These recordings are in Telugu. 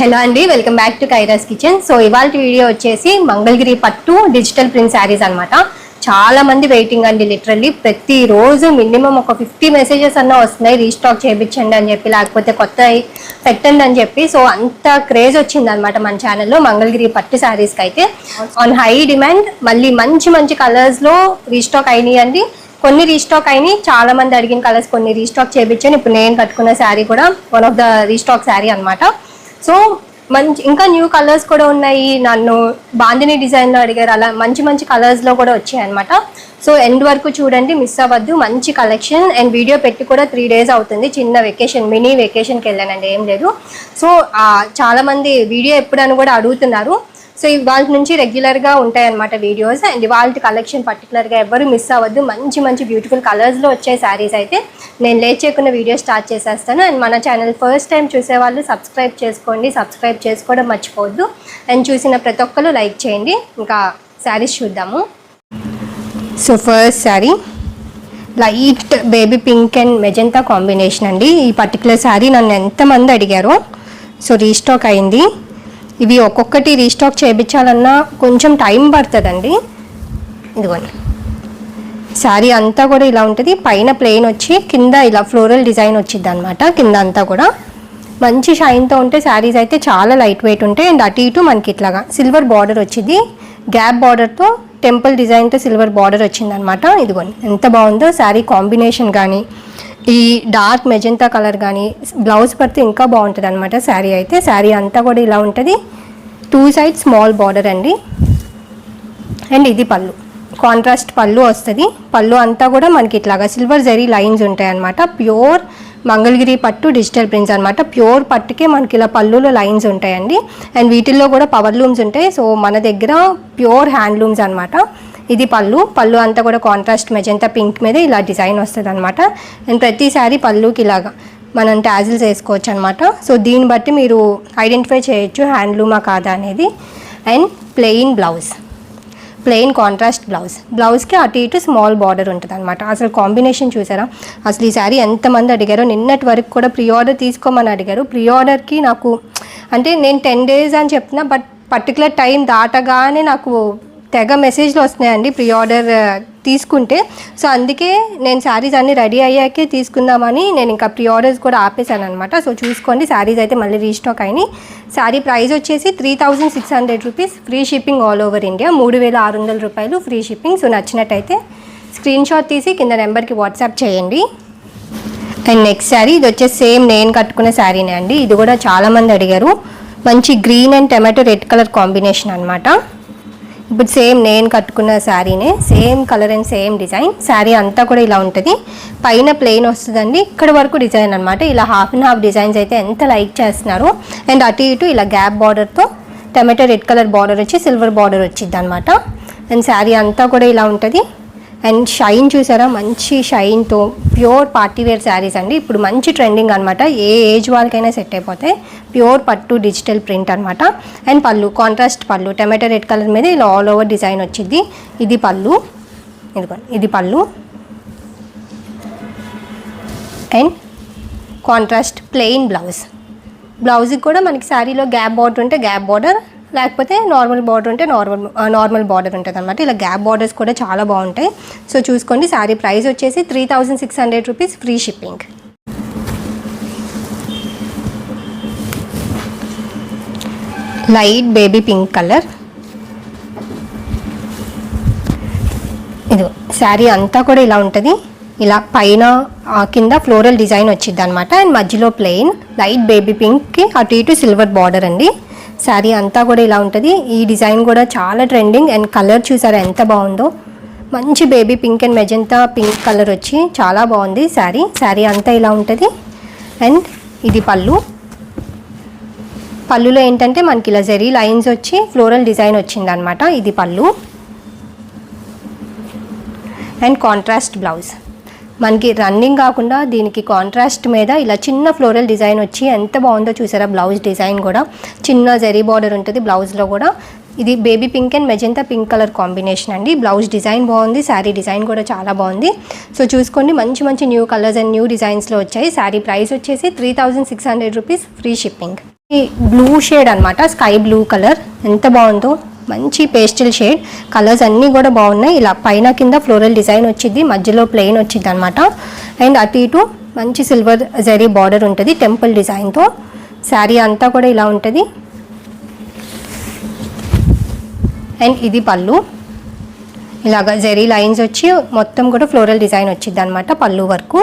హలో అండి welcome back to Kaira's kitchen. So ఇవాళ వీడియో వచ్చేసి మంగళగిరి పట్టు డిజిటల్ ప్రింట్ శారీస్ అనమాట చాలా మంది వెయిటింగ్ అండి లిటరల్లీ ప్రతిరోజు మినిమం ఒక ఫిఫ్టీ మెసేజెస్ అన్న వస్తున్నాయి. రీస్టాక్ చేయించండి అని చెప్పి లేకపోతే కొత్త పెట్టండి అని చెప్పి. సో అంత క్రేజ్ వచ్చింది అనమాట మన ఛానల్లో మంగళగిరి పట్టు శారీస్కి అయితే. ఆన్ హై డిమాండ్ మళ్ళీ మంచి మంచి కలర్స్లో రీస్టాక్ అయినాయండి. కొన్ని రీస్టాక్ అయినాయి. చాలా మంది అడిగిన కలర్స్ కొన్ని రీస్టాక్ చేయించాను ఇప్పుడు నేను కట్టుకున్న శారీ కూడా one of the restock sari అనమాట సో మంచి ఇంకా న్యూ కలర్స్ కూడా ఉన్నాయి. నన్ను బాందిని డిజైన్లో అడిగారు. అలా మంచి మంచి కలర్స్లో కూడా వచ్చాయి అనమాట సో ఎండ్ వరకు చూడండి మిస్ అవ్వద్దు. మంచి కలెక్షన్ అండ్ వీడియో పెట్టి కూడా త్రీ డేస్ అవుతుంది. చిన్న వెకేషన్ మినీ వెకేషన్కి వెళ్ళానండి. ఏం లేదు. సో చాలామంది వీడియో ఎప్పుడని కూడా అడుగుతున్నారు. సో ఇవాళ నుంచి రెగ్యులర్గా ఉంటాయన్నమాట వీడియోస్ అండ్ ఇవాళ కలెక్షన్ పర్టికులర్గా ఎవరు మిస్ అవ్వద్దు. మంచి మంచి బ్యూటిఫుల్ కలర్స్లో వచ్చే శారీస్ అయితే నేను లేట్ చేయకుండా వీడియో స్టార్ట్ చేసేస్తాను. అండ్ మన ఛానల్ ఫస్ట్ టైం చూసేవాళ్ళు సబ్స్క్రైబ్ చేసుకోండి. సబ్స్క్రైబ్ చేసుకోవడం మర్చిపోవద్దు. అండ్ చూసిన ప్రతి ఒక్కరు లైక్ చేయండి. ఇంకా శారీస్ చూద్దాము. So first sari light baby pink and magenta combination అండి. ఈ పర్టికులర్ శారీ నన్ను ఎంతమంది అడిగారో. సో రీస్టాక్ అయింది. ఇవి ఒక్కొక్కటి రీస్టాక్ చేయించాలన్నా కొంచెం టైం పడుతుందండి. ఇదిగోండి. శారీ అంతా కూడా ఇలా ఉంటుంది. పైన ప్లెయిన్ వచ్చి కింద ఇలా ఫ్లోరల్ డిజైన్ వచ్చింది అనమాట కింద అంతా కూడా. మంచి షైన్తో ఉంటే శారీస్ అయితే చాలా లైట్ వెయిట్ ఉంటాయి. అండ్ అటు ఇటు మనకి ఇట్లాగా సిల్వర్ బార్డర్ వచ్చింది. గ్యాప్ బార్డర్తో టెంపుల్ డిజైన్తో సిల్వర్ బార్డర్ వచ్చిందనమాట ఇదిగోండి. ఎంత బాగుందో శారీ కాంబినేషన్ కానీ ఈ డార్క్ మెజంతా కలర్ కానీ బ్లౌజ్ పడితే ఇంకా బాగుంటుంది అనమాట శారీ అయితే. శారీ అంతా కూడా ఇలా ఉంటుంది. టూ సైడ్ స్మాల్ బార్డర్ అండి. అండ్ ఇది పళ్ళు. కాంట్రాస్ట్ పళ్ళు వస్తుంది. పళ్ళు అంతా కూడా మనకి ఇట్లాగా సిల్వర్ జరీ లైన్స్ ఉంటాయి అనమాట ప్యూర్ మంగళగిరి పట్టు డిజిటల్ ప్రింట్స్ అనమాట ప్యూర్ పట్టుకే మనకి ఇలా పళ్ళులో లైన్స్ ఉంటాయండి. అండ్ వీటిల్లో కూడా పవర్ లూమ్స్ ఉంటాయి. సో మన దగ్గర ప్యూర్ హ్యాండ్లూమ్స్ అనమాట ఇది పళ్ళు. పళ్ళు అంతా కూడా కాంట్రాస్ట్ మెజంతా పింక్ మీద ఇలా డిజైన్ వస్తుంది అనమాట అండ్ ప్రతిసారి పళ్ళుకి ఇలాగా మనం ట్యాజిల్స్ వేసుకోవచ్చు అనమాట సో దీన్ని బట్టి మీరు ఐడెంటిఫై చేయొచ్చు హ్యాండ్లూమా కాదా అనేది. And plain blouse plain contrast blouse బ్లౌజ్కి అటు ఇటు స్మాల్ బార్డర్ ఉంటుంది అనమాట అసలు కాంబినేషన్ చూసారా? అసలు ఈ శారీ ఎంతమంది అడిగారో? నిన్నటి వరకు కూడా ప్రీ ఆర్డర్ తీసుకోమని అడిగారు. ప్రీ ఆర్డర్కి నాకు అంటే నేను టెన్ డేస్ అని చెప్తున్నా బట్ పర్టికులర్ టైం దాటగానే నాకు తెగ మెసేజ్లు వస్తున్నాయండి ప్రీ ఆర్డర్ తీసుకుంటే. సో అందుకే నేను శారీస్ అన్నీ రెడీ అయ్యాకే తీసుకుందామని నేను ఇంకా ప్రీ ఆర్డర్స్ కూడా ఆపేశాను అనమాట సో చూసుకోండి శారీస్ అయితే మళ్ళీ రీస్టాక్ అయినాయి. శారీ ప్రైస్ వచ్చేసి three thousand six hundred rupees free shipping all over India మూడు వేల ఆరు వందల రూపాయలు ఫ్రీ షిప్పింగ్. సో నచ్చినట్టయితే స్క్రీన్ షాట్ తీసి కింద నెంబర్కి వాట్సాప్ చేయండి. అండ్ నెక్స్ట్ శారీ ఇది వచ్చేసి సేమ్ నేను కట్టుకున్న శారీనే అండి. ఇది కూడా చాలామంది అడిగారు. మంచి green and tomato red colour combination అనమాట ఇప్పుడు సేమ్ నేను కట్టుకున్న శారీనే same colour and same design sari అంతా కూడా ఇలా ఉంటుంది. పైన ప్లెయిన్ వస్తుందండి. ఇక్కడ వరకు డిజైన్ అనమాట ఇలా హాఫ్ అండ్ హాఫ్ డిజైన్స్ అయితే ఎంత లైక్ చేస్తున్నారు. అండ్ అటు ఇటు ఇలా గ్యాప్ బార్డర్తో టమాటో రెడ్ కలర్ బార్డర్ వచ్చి సిల్వర్ బార్డర్ వచ్చింది అనమాట అండ్ శారీ అంతా కూడా ఇలా ఉంటుంది. అండ్ షైన్ చూసారా? మంచి షైన్తో ప్యూర్ పార్టీ వేర్ శారీస్ అండి. ఇప్పుడు మంచి ట్రెండింగ్ అనమాట ఏ ఏజ్ వాళ్ళకైనా సెట్ అయిపోతాయి ప్యూర్ పట్టు డిజిటల్ ప్రింట్ అనమాట అండ్ పళ్ళు కాంట్రాస్ట్ పళ్ళు టమాటో రెడ్ కలర్ మీద ఇలా ఆల్ ఓవర్ డిజైన్ వచ్చింది. ఇది పళ్ళు. ఇదిగోండి ఇది పళ్ళు. And contrast plain blouse. బ్లౌజ్కి కూడా మనకి శారీలో గ్యాప్ బార్డర్ ఉంటే గ్యాప్ బార్డర్ లేకపోతే నార్మల్ బార్డర్ ఉంటే నార్మల్ నార్మల్ బార్డర్ ఉంటుంది అనమాట ఇలా గ్యాప్ బార్డర్స్ కూడా చాలా బాగుంటాయి. సో చూసుకోండి శారీ ప్రైస్ వచ్చేసి three thousand six hundred rupees free shipping light baby pink colour ఇది శారీ అంతా కూడా ఇలా ఉంటుంది. ఇలా పైన కింద ఫ్లోరల్ డిజైన్ వచ్చింది అనమాట అండ్ మధ్యలో ప్లెయిన్ లైట్ బేబీ పింక్కి అటు ఇటు సిల్వర్ బార్డర్ అండి. శారీ అంతా కూడా ఇలా ఉంటుంది. ఈ డిజైన్ కూడా చాలా ట్రెండింగ్ అండ్ కలర్ చూసారా ఎంత బాగుందో. మంచి baby pink and magenta pink colour వచ్చి చాలా బాగుంది శారీ. శారీ అంతా ఇలా ఉంటుంది. అండ్ ఇది పళ్ళు. పళ్ళులో ఏంటంటే మనకి ఇలా జరీ లైన్స్ వచ్చి ఫ్లోరల్ డిజైన్ వచ్చింది అనమాట ఇది పళ్ళు. అండ్ కాంట్రాస్ట్ బ్లౌజ్ మనకి రన్నింగ్ కాకుండా దీనికి కాంట్రాస్ట్ మీద ఇలా చిన్న ఫ్లోరల్ డిజైన్ వచ్చి ఎంత బాగుందో చూసారా? బ్లౌజ్ డిజైన్ కూడా. చిన్న జరీ బార్డర్ ఉంటుంది బ్లౌజ్లో కూడా. ఇది baby pink and magenta pink colour combination అండి. బ్లౌజ్ డిజైన్ బాగుంది శారీ డిజైన్ కూడా చాలా బాగుంది. సో చూసుకోండి మంచి మంచి న్యూ కలర్స్ అండ్ న్యూ డిజైన్స్లో వచ్చాయి. శారీ ప్రైస్ వచ్చేసి three thousand six hundred rupees free shipping ఈ బ్లూ షేడ్ అనమాట స్కై బ్లూ కలర్ ఎంత బాగుందో మంచి పేస్టల్ షేడ్. కలర్స్ అన్నీ కూడా బాగున్నాయి. ఇలా పైన కింద ఫ్లోరల్ డిజైన్ వచ్చింది. మధ్యలో ప్లెయిన్ వచ్చింది అనమాట అండ్ అటు ఇటు మంచి సిల్వర్ జరీ బార్డర్ ఉంటుంది టెంపుల్ డిజైన్తో శారీ అంతా కూడా ఇలా ఉంటుంది. అండ్ ఇది పళ్ళు. ఇలాగ జెరీ లైన్స్ వచ్చి మొత్తం కూడా ఫ్లోరల్ డిజైన్ వచ్చింది అనమాట పళ్ళు వరకు.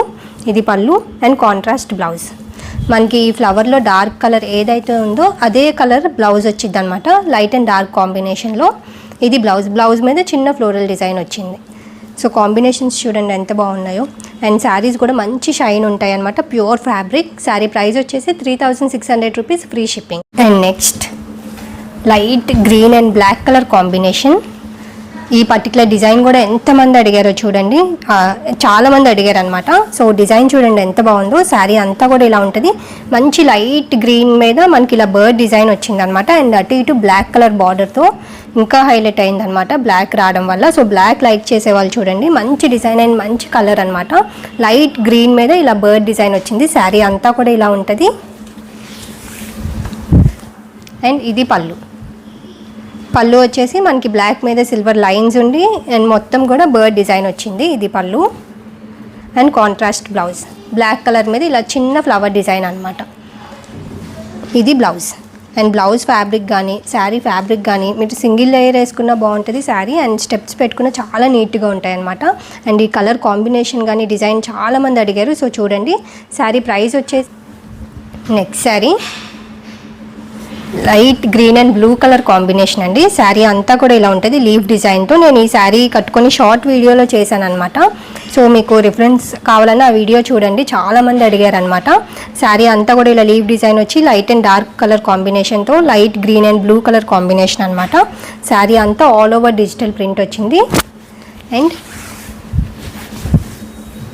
ఇది పళ్ళు అండ్ కాంట్రాస్ట్ బ్లౌజ్ మనకి ఈ ఫ్లవర్లో డార్క్ కలర్ ఏదైతే ఉందో అదే కలర్ బ్లౌజ్ వచ్చింది అనమాట లైట్ అండ్ డార్క్ కాంబినేషన్లో ఇది బ్లౌజ్ బ్లౌజ్ మీద చిన్న ఫ్లోరల్ డిజైన్ వచ్చింది. సో కాంబినేషన్స్ చూడండి ఎంత బాగున్నాయో. అండ్ శారీస్ కూడా మంచి షైన్ ఉంటాయి అనమాట ప్యూర్ ఫ్యాబ్రిక్ శారీ ప్రైస్ వచ్చేసి three thousand six hundred rupees free shipping and next light green and black colour combination ఈ పర్టికులర్ డిజైన్ కూడా ఎంతమంది అడిగారో చూడండి. చాలామంది అడిగారు అనమాట సో డిజైన్ చూడండి ఎంత బాగుందో శారీ అంతా కూడా ఇలా ఉంటుంది. మంచి లైట్ గ్రీన్ మీద మనకి ఇలా బర్డ్ డిజైన్ వచ్చింది అనమాట అండ్ అటు ఇటు బ్లాక్ కలర్ బార్డర్తో ఇంకా హైలైట్ అయింది అనమాట బ్లాక్ రావడం వల్ల. సో బ్లాక్ లైక్ చేసే వాళ్ళు చూడండి. మంచి డిజైన్ అండ్ మంచి కలర్ అనమాట లైట్ గ్రీన్ మీద ఇలా బర్డ్ డిజైన్ వచ్చింది. శారీ అంతా కూడా ఇలా ఉంటుంది. అండ్ ఇది పళ్ళు. పళ్ళు వచ్చేసి మనకి బ్లాక్ మీద సిల్వర్ లైన్స్ ఉండి అండ్ మొత్తం కూడా బర్డ్ డిజైన్ వచ్చింది ఇది పళ్ళు. And contrast blouse. Black colour మీద ఇలా చిన్న ఫ్లవర్ డిజైన్ అనమాట ఇది బ్లౌజ్. అండ్ బ్లౌజ్ ఫ్యాబ్రిక్ కానీ శారీ ఫ్యాబ్రిక్ కానీ మీరు సింగిల్ లేయర్ వేసుకున్న బాగుంటుంది శారీ అండ్ స్టెప్స్ పెట్టుకున్న చాలా నీట్గా ఉంటాయి అనమాట అండ్ ఈ కలర్ కాంబినేషన్ కానీ డిజైన్ చాలా మంది అడిగారు. సో చూడండి శారీ ప్రైస్ వచ్చేసి next sari. Light green and blue colour combination అండి. శారీ అంతా కూడా ఇలా ఉంటుంది. లీవ్ డిజైన్తో నేను ఈ శారీ కట్టుకొని షార్ట్ వీడియోలో చేశాను అనమాట సో మీకు రిఫరెన్స్ కావాలన్నా ఆ వీడియో చూడండి. చాలా మంది శారీ అంతా కూడా ఇలా లీవ్ డిజైన్ వచ్చి లైట్ అండ్ డార్క్ కలర్ కాంబినేషన్తో light green and blue colour combination అనమాట శారీ అంతా ఆల్ ఓవర్ డిజిటల్ ప్రింట్ వచ్చింది. అండ్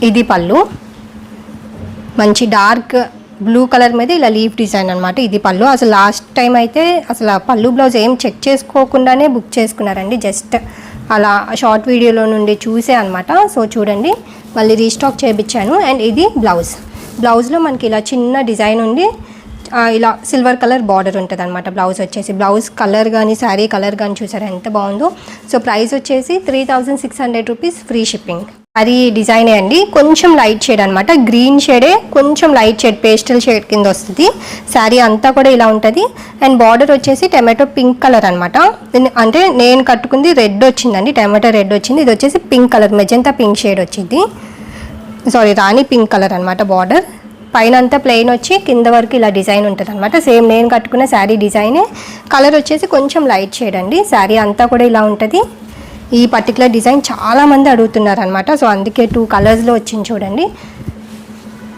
ఇది పళ్ళు. మంచి డార్క్ బ్లూ కలర్ మీద ఇలా లీఫ్ డిజైన్ అనమాట ఇది పళ్ళు. అసలు లాస్ట్ టైం అయితే అసలు పళ్ళు బ్లౌజ్ ఏం చెక్ చేసుకోకుండానే బుక్ చేసుకున్నారండి. జస్ట్ అలా షార్ట్ వీడియోలో నుండి చూసే అనమాట సో చూడండి. మళ్ళీ రీస్టాక్ చేయించాను అండ్ ఇది బ్లౌజ్ బ్లౌజ్లో మనకి ఇలా చిన్న డిజైన్ ఉండి ఇలా సిల్వర్ కలర్ బార్డర్ ఉంటుంది అనమాట బ్లౌజ్ వచ్చేసి. బ్లౌజ్ కలర్ కానీ శారీ కలర్ కానీ చూసారా ఎంత బాగుందో. సో ప్రైస్ వచ్చేసి three thousand six hundred rupees free shipping అది డిజైన్ అండి. కొంచెం లైట్ షేడ్ అనమాట గ్రీన్ షేడే కొంచెం లైట్ షేడ్ పేస్టల్ షేడ్ కింద వస్తుంది. శారీ అంతా కూడా ఇలా ఉంటుంది. అండ్ బార్డర్ వచ్చేసి టమాటో పింక్ కలర్ అనమాట అంటే నేను కట్టుకుంది రెడ్ వచ్చిందండి. టమాటో రెడ్ వచ్చింది. ఇది వచ్చేసి pink colour magenta pink shade వచ్చింది. సారీ రాణి పింక్ కలర్ అనమాట బార్డర్. పైన అంతా ప్లెయిన్ వచ్చి కింద వరకు ఇలా డిజైన్ ఉంటుంది అనమాట సేమ్ నేను కట్టుకున్న శారీ డిజైనే. కలర్ వచ్చేసి కొంచెం లైట్ షేడ్ అండి. శారీ అంతా కూడా ఇలా ఉంటుంది. ఈ పర్టికులర్ డిజైన్ చాలామంది అడుగుతున్నారు అనమాట సో అందుకే టూ కలర్స్లో వచ్చింది చూడండి.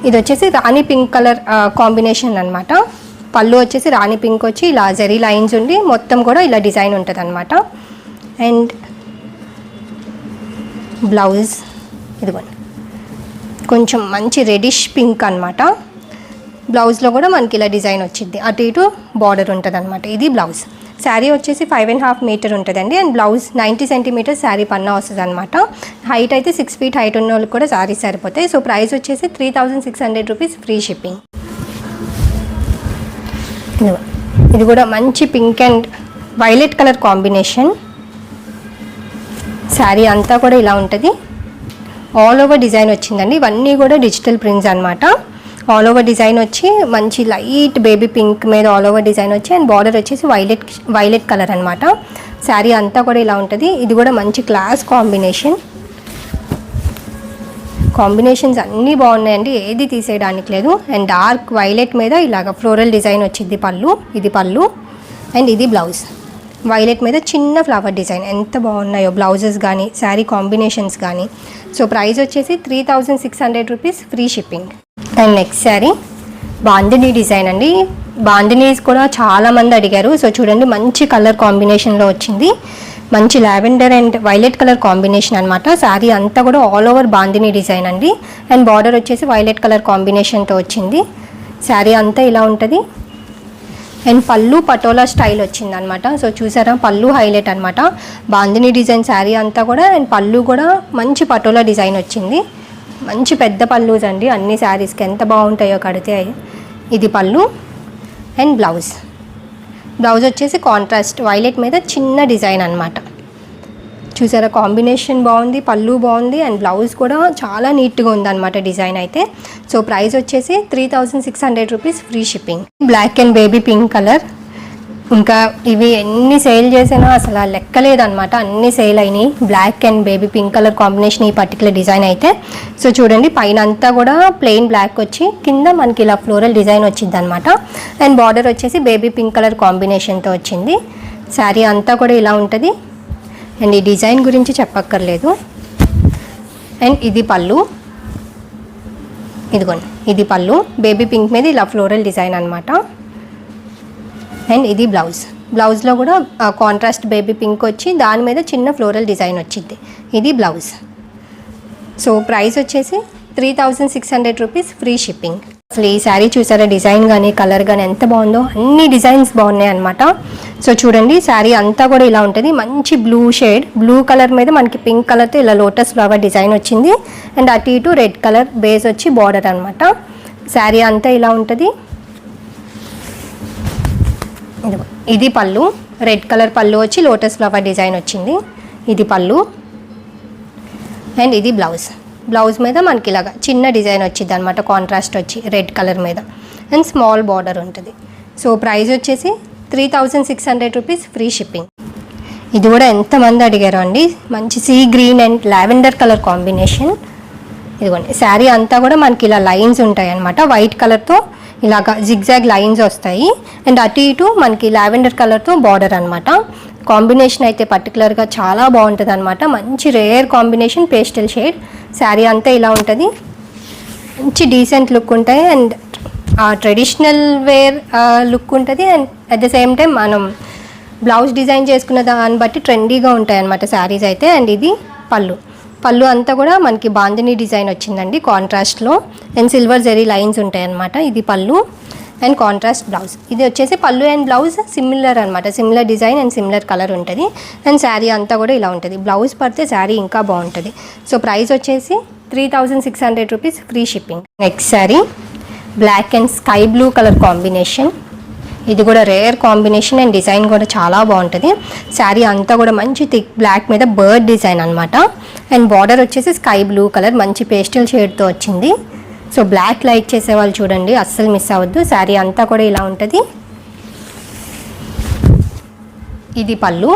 ఇది వచ్చేసి రాణి పింక్ కలర్ కాంబినేషన్ అనమాట పళ్ళు వచ్చేసి రాణి పింక్ వచ్చి ఇలా జరీ లైన్స్ ఉండి మొత్తం కూడా ఇలా డిజైన్ ఉంటుంది అనమాట అండ్ బ్లౌజ్ ఇదిగోండి. కొంచెం మంచి రెడిష్ పింక్ అనమాట బ్లౌజ్లో కూడా మనకి ఇలా డిజైన్ వచ్చింది. అటు ఇటు బార్డర్ ఉంటుంది అనమాట ఇది బ్లౌజ్. శారీ వచ్చేసి ఫైవ్ అండ్ హాఫ్ మీటర్ ఉంటుందండి. And blouse ninety centimetres sari పన్నా వస్తుంది అనమాట హైట్ అయితే సిక్స్ ఫీట్ హైట్ ఉన్న వాళ్ళకి కూడా శారీ సరిపోతాయి. సో ప్రైస్ వచ్చేసి three thousand six hundred rupees free shipping. ఇది కూడా మంచి pink and violet colour combination. Sari అంతా కూడా ఇలా ఉంటుంది. ఆల్ ఓవర్ డిజైన్ వచ్చిందండి. ఇవన్నీ కూడా డిజిటల్ ప్రింట్స్ అనమాట ఆల్ ఓవర్ డిజైన్ వచ్చి మంచి లైట్ బేబీ పింక్ మీద ఆల్ ఓవర్ డిజైన్ వచ్చి అండ్ బార్డర్ వచ్చేసి వైలెట్ వైలెట్ కలర్ అనమాట శారీ అంతా కూడా ఇలా ఉంటుంది. ఇది కూడా మంచి క్లాస్ కాంబినేషన్ కాంబినేషన్స్ అన్నీ బాగున్నాయండి. ఏది తీసేయడానికి లేదు. అండ్ డార్క్ వైలెట్ మీద ఇలాగ ఫ్లోరల్ డిజైన్ వచ్చింది పళ్ళు. ఇది పళ్ళు. అండ్ ఇది బ్లౌజ్ వైలెట్ మీద చిన్న ఫ్లవర్ డిజైన్ ఎంత బాగున్నాయో బ్లౌజెస్ కానీ శారీ కాంబినేషన్స్ కానీ సో ప్రైస్ వచ్చేసి three thousand six hundred rupees free shipping and next sari bandhani design అండి. బాందినీస్ కూడా చాలా మంది అడిగారు. సో చూడండి మంచి కలర్ కాంబినేషన్లో వచ్చింది. మంచి lavender and violet colour combination అనమాట శారీ అంతా కూడా ఆల్ ఓవర్ బాందిని డిజైన్ అండి. అండ్ బార్డర్ వచ్చేసి వైలెట్ కలర్ కాంబినేషన్తో వచ్చింది. శారీ అంతా ఇలా ఉంటుంది. అండ్ పళ్ళు పటోలా స్టైల్ వచ్చింది అనమాట సో చూసారా పళ్ళు హైలైట్ అనమాట బాందిని డిజైన్ శారీ అంతా కూడా అండ్ పళ్ళు కూడా మంచి పటోలా డిజైన్ వచ్చింది. మంచి పెద్ద పళ్ళుస్ అండి. అన్ని శారీస్కి ఎంత బాగుంటాయో కడితే ఇది పళ్ళు అండ్ బ్లౌజ్. బ్లౌజ్ వచ్చేసి కాంట్రాస్ట్ వైలెట్ మీద చిన్న డిజైన్ అనమాట చూసారా? కాంబినేషన్ బాగుంది పళ్ళు బాగుంది అండ్ బ్లౌజ్ కూడా చాలా నీట్గా ఉందన్నమాట డిజైన్ అయితే. సో ప్రైస్ వచ్చేసి three thousand six hundred rupees free shipping. Black and baby pink colour. ఇంకా ఇవి ఎన్ని సేల్ చేసినా అసలు లెక్కలేదన్నమాట. అన్ని సేల్ అయినాయి. Black and baby pink colour combination ఈ పర్టికులర్ డిజైన్ అయితే. సో చూడండి పైన అంతా కూడా ప్లెయిన్ బ్లాక్ వచ్చి కింద మనకి ఇలా ఫ్లోరల్ డిజైన్ వచ్చింది అనమాట అండ్ బార్డర్ వచ్చేసి బేబీ పింక్ కలర్ కాంబినేషన్తో వచ్చింది. శారీ అంతా కూడా ఇలా ఉంటుంది. అండ్ ఈ డిజైన్ గురించి చెప్పక్కర్లేదు. అండ్ ఇది పళ్ళు. ఇదిగోండి ఇది పళ్ళు. బేబీ పింక్ మీద ఇలా ఫ్లోరల్ డిజైన్ అనమాట అండ్ ఇది బ్లౌజ్. బ్లౌజ్లో కూడా కాంట్రాస్ట్ బేబీ పింక్ వచ్చి దాని మీద చిన్న ఫ్లోరల్ డిజైన్ వచ్చింది. ఇది బ్లౌజ్. సో ప్రైస్ వచ్చేసి three thousand six hundred rupees free shipping. అసలు ఈ శారీ చూసారా? డిజైన్ కానీ కలర్ కానీ ఎంత బాగుందో అన్ని డిజైన్స్ బాగున్నాయి అనమాట సో చూడండి శారీ అంతా కూడా ఇలా ఉంటుంది. మంచి బ్లూ షేడ్ బ్లూ కలర్ మీద మనకి పింక్ కలర్తో ఇలా లోటస్ ఫ్లవర్ డిజైన్ వచ్చింది. అండ్ అటు ఇటు రెడ్ కలర్ బేస్ వచ్చి బార్డర్ అనమాట శారీ అంతా ఇలా ఉంటుంది. ఇది పళ్ళు. రెడ్ కలర్ పళ్ళు వచ్చి లోటస్ ఫ్లవర్ డిజైన్ వచ్చింది. ఇది పళ్ళు. అండ్ ఇది బ్లౌజ్. బ్లౌజ్ మీద మనకి ఇలాగా చిన్న డిజైన్ వచ్చింది అనమాట కాంట్రాస్ట్ వచ్చి రెడ్ కలర్ మీద. అండ్ స్మాల్ బార్డర్ ఉంటుంది. సో ప్రైస్ వచ్చేసి three thousand six hundred rupees free shipping. ఇది కూడా ఎంతమంది అడిగారు అండి. మంచి sea green and lavender colour combination. ఇదిగోండి. శారీ అంతా కూడా మనకి ఇలా లైన్స్ ఉంటాయి అనమాట వైట్ కలర్తో ఇలాగా జిగ్జాగ్ లైన్స్ వస్తాయి. అండ్ అటు ఇటు మనకి లావెండర్ కలర్తో బార్డర్ అనమాట కాంబినేషన్ అయితే పర్టికులర్గా చాలా బాగుంటుంది అనమాట మంచి rare combination pastel shade sari అంతా ఇలా ఉంటుంది. మంచి డీసెంట్ లుక్ ఉంటాయి. అండ్ ట్రెడిషనల్ వేర్ లుక్ ఉంటుంది. And at the same time మనం బ్లౌజ్ డిజైన్ చేసుకున్న దాన్ని బట్టి ట్రెండీగా ఉంటాయి అనమాట శారీస్ అయితే. అండ్ ఇది పళ్ళు. పళ్ళు అంతా కూడా మనకి బాందిని డిజైన్ వచ్చిందండి కాంట్రాస్ట్లో అండ్ సిల్వర్ జరీ లైన్స్ ఉంటాయి అనమాట ఇది పళ్ళు. అండ్ కాంట్రాస్ట్ బ్లౌజ్ ఇది వచ్చేసి పళ్ళు అండ్ బ్లౌజ్ సిమిలర్ అనమాట similar design and similar colour ఉంటుంది. అండ్ శారీ అంతా కూడా ఇలా ఉంటుంది. బ్లౌజ్ పడితే శారీ ఇంకా బాగుంటుంది. సో ప్రైస్ వచ్చేసి three thousand six hundred rupees free shipping next sari black and sky blue colour combination ఇది కూడా రేర్ కాంబినేషన్ అండ్ డిజైన్ కూడా చాలా బాగుంటుంది. శారీ అంతా కూడా మంచి థిక్ బ్లాక్ మీద బర్డ్ డిజైన్ అనమాట అండ్ బార్డర్ వచ్చేసి స్కై బ్లూ కలర్ మంచి పేస్టల్ షేడ్తో వచ్చింది. సో బ్లాక్ లైట్ చేసే వాళ్ళు చూడండి అస్సలు మిస్ అవ్వద్దు. శారీ అంతా కూడా ఇలా ఉంటుంది. ఇది పళ్ళు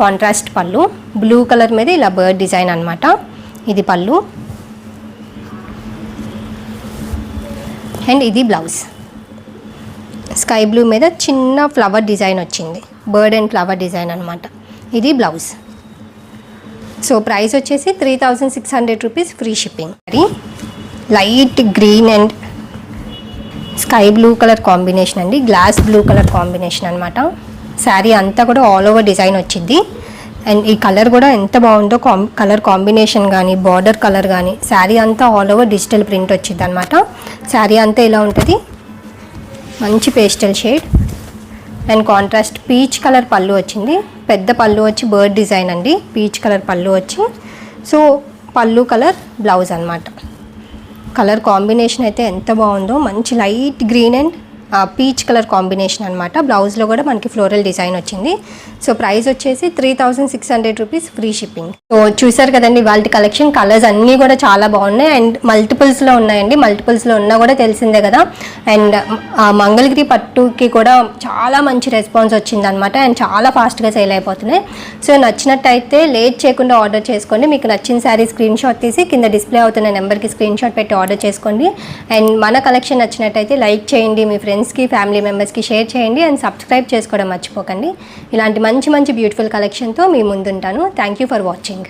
కాంట్రాస్ట్ పళ్ళు. బ్లూ కలర్ మీద ఇలా బర్డ్ డిజైన్ అనమాట ఇది పళ్ళు. అండ్ ఇది బ్లౌజ్ స్కై బ్లూ మీద చిన్న ఫ్లవర్ డిజైన్ వచ్చింది. బర్డ్ అండ్ ఫ్లవర్ డిజైన్ అనమాట ఇది బ్లౌజ్. సో ప్రైస్ వచ్చేసి three thousand six hundred rupees free shipping. మరి light green and sky blue colour combination అండి. గ్లాస్ బ్లూ కలర్ కాంబినేషన్ అనమాట శారీ అంతా కూడా ఆల్ ఓవర్ డిజైన్ వచ్చింది. అండ్ ఈ కలర్ కూడా ఎంత బాగుందో కాం కలర్ కాంబినేషన్ కానీ బార్డర్ కలర్ కానీ శారీ అంతా ఆల్ ఓవర్ డిజిటల్ ప్రింట్ వచ్చింది అనమాట శారీ అంతా ఇలా ఉంటుంది? మంచి pastel shade. And contrast peach colour పళ్ళు వచ్చింది. పెద్ద పళ్ళు వచ్చి బర్డ్ డిజైన్ అండి. పీచ్ కలర్ పళ్ళు వచ్చి. సో పళ్ళు కలర్ బ్లౌజ్ అనమాట కలర్ కాంబినేషన్ అయితే ఎంత బాగుందో. మంచి light green and peach colour combination అనమాట బ్లౌజ్లో కూడా మనకి ఫ్లోరల్ డిజైన్ వచ్చింది. సో ప్రైస్ వచ్చేసి three thousand six hundred rupees free shipping so చూసారు కదండి వాళ్ళ కలెక్షన్ కలర్స్ అన్నీ కూడా చాలా బాగున్నాయి. అండ్ మల్టిపుల్స్లో ఉన్నాయండి. మల్టిపుల్స్లో ఉన్నా కూడా తెలిసిందే కదా. అండ్ మంగళగిరి పట్టుకి కూడా చాలా మంచి రెస్పాన్స్ వచ్చింది అనమాట అండ్ చాలా ఫాస్ట్గా సేల్ అయిపోతున్నాయి. సో నచ్చినట్టయితే లేట్ చేయకుండా ఆర్డర్ చేసుకోండి. మీకు నచ్చిన శారీ స్క్రీన్ షాట్ తీసి కింద డిస్ప్లే అవుతున్న నెంబర్కి స్క్రీన్ షాట్ పెట్టి ఆర్డర్ చేసుకోండి. అండ్ మన కలెక్షన్ నచ్చినట్టయితే లైక్ చేయండి మీ ఫ్రెండ్స్ ఫ్రెండ్స్కి ఫ్యామిలీ మెంబర్స్కి షేర్ చేయండి అండ్ సబ్స్క్రైబ్ చేసుకోవడం మర్చిపోకండి. ఇలాంటి మంచి మంచి బ్యూటిఫుల్ కలెక్షన్తో మీ ముందుంటాను. Thank you for watching